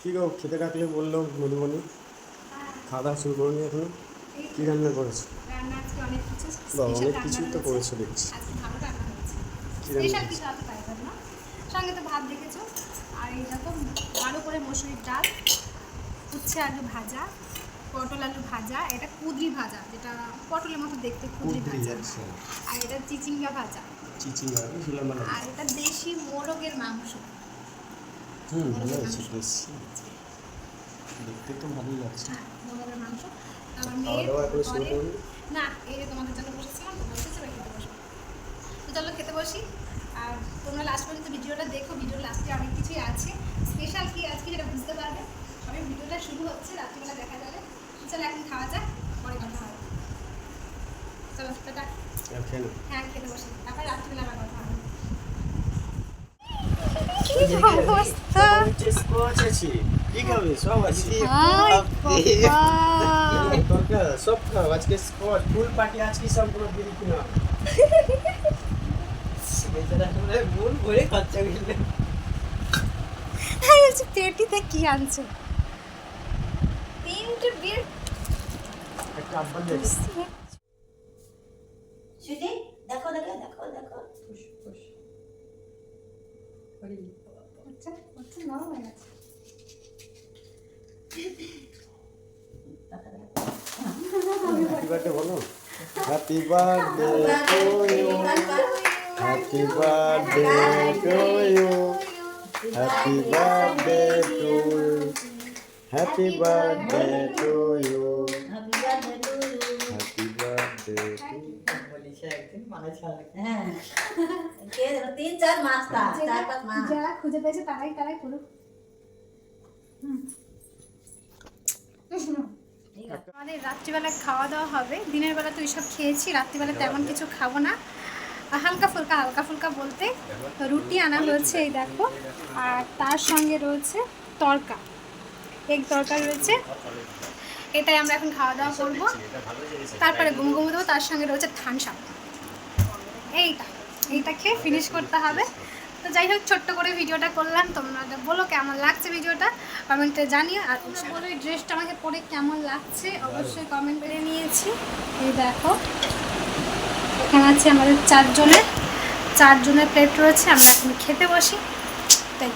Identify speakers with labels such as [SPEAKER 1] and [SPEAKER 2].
[SPEAKER 1] কী গো খেতে ডাকলে বলল মধুবনী। খাওয়া দাওয়া শুরু করুন এখনও। কী রান্না করেছ?
[SPEAKER 2] আজকে অনেক কিছু
[SPEAKER 1] তো করেছ দেখছি।
[SPEAKER 2] রান্না
[SPEAKER 1] কি
[SPEAKER 2] সঙ্গে তো ভাত দেখেছ। আর এই দেখো ভালো করে মসুরির ডাল উচ্ছে আলু ভাজা পটল আলু ভাজা এটা কুদরি ভাজা যেটা পটলের মতো দেখতে কুদরি ভাজা।
[SPEAKER 1] আচ্ছা।
[SPEAKER 2] আর এটা চিচিঙ্গা ভাজা।
[SPEAKER 1] চিচিঙ্গা
[SPEAKER 2] আর এটা দেশি মোরগের মাংস।
[SPEAKER 1] হুম ভালো আছে বেশ। দেখতে তো ভালোই লাগছে।
[SPEAKER 2] হ্যাঁ
[SPEAKER 1] খাওয়া দাওয়া করে শুরু
[SPEAKER 2] না এই যে তোমাদের জন্য বসেছিলাম তোমরা এসেছ খেতে বসো তো চলো খেতে বসি। আর তোমরা লাস্ট পর্যন্ত ভিডিওটা দেখো ভিডিওর লাস্টে অনেক কিছুই আছে। স্পেশাল কি আজকে সেটা বুঝতে পারবে। সবাই ভিডিওটা শুরু হচ্ছে রাত্রিবেলা দেখা যাবে। চলো এখন খাওয়া যাক পরে কথা হবে। চলো টাটা।
[SPEAKER 1] নাও।
[SPEAKER 2] হ্যাঁ খেতে বসি। তারপর রাত্রিবেলা আবার কথা হবে।
[SPEAKER 1] আছে কি খাবে সব আছে
[SPEAKER 2] কি আনছে
[SPEAKER 1] দেখো
[SPEAKER 3] দেখো দেখো দেখো।
[SPEAKER 2] হচ্ছে হচ্ছে, নরম হয়ে গেছে।
[SPEAKER 1] হ্যাপি বার্থডে বলো। Happy birthday to you happy birthday to you happy birthday to you
[SPEAKER 3] হ্যাঁ। কে তিন চার মাস তা চার পাঁচ মাস।
[SPEAKER 2] যারা খুঁজে পেয়েছে তারাই তারাই করুক। আমাদের রাত্রিবেলা খাওয়া দাওয়া হবে। দিনের বেলা তো এইসব খেয়েছি রাত্রিবেলা তেমন কিছু খাব না। হালকা ফুলকা হালকা ফুলকা বলতে রুটি আনা হয়েছে এই দেখো। আর তার সঙ্গে রয়েছে তরকা। এগ তরকা রয়েছে। এটাই আমরা এখন খাওয়া দাওয়া করব। তারপরে ঘুম ঘুমো দেবো তার সঙ্গে রয়েছে থানসা এইটা এইটা এইটাকে ফিনিশ করতে হবে। তো যাই হোক ছোট্ট করে ভিডিওটা করলাম। তোমরা বলো কেমন লাগছে ভিডিওটা? কমেন্টে জানিও। আর বলো এই ড্রেসটা আমাকে পরে কেমন লাগছে? অবশ্যই কমেন্ট করে নিয়েছি। এই দেখো। এখানে আছে আমাদের চারজনের চারজনের প্লেট রয়েছে। আমরা এখন খেতে বসি। তাই।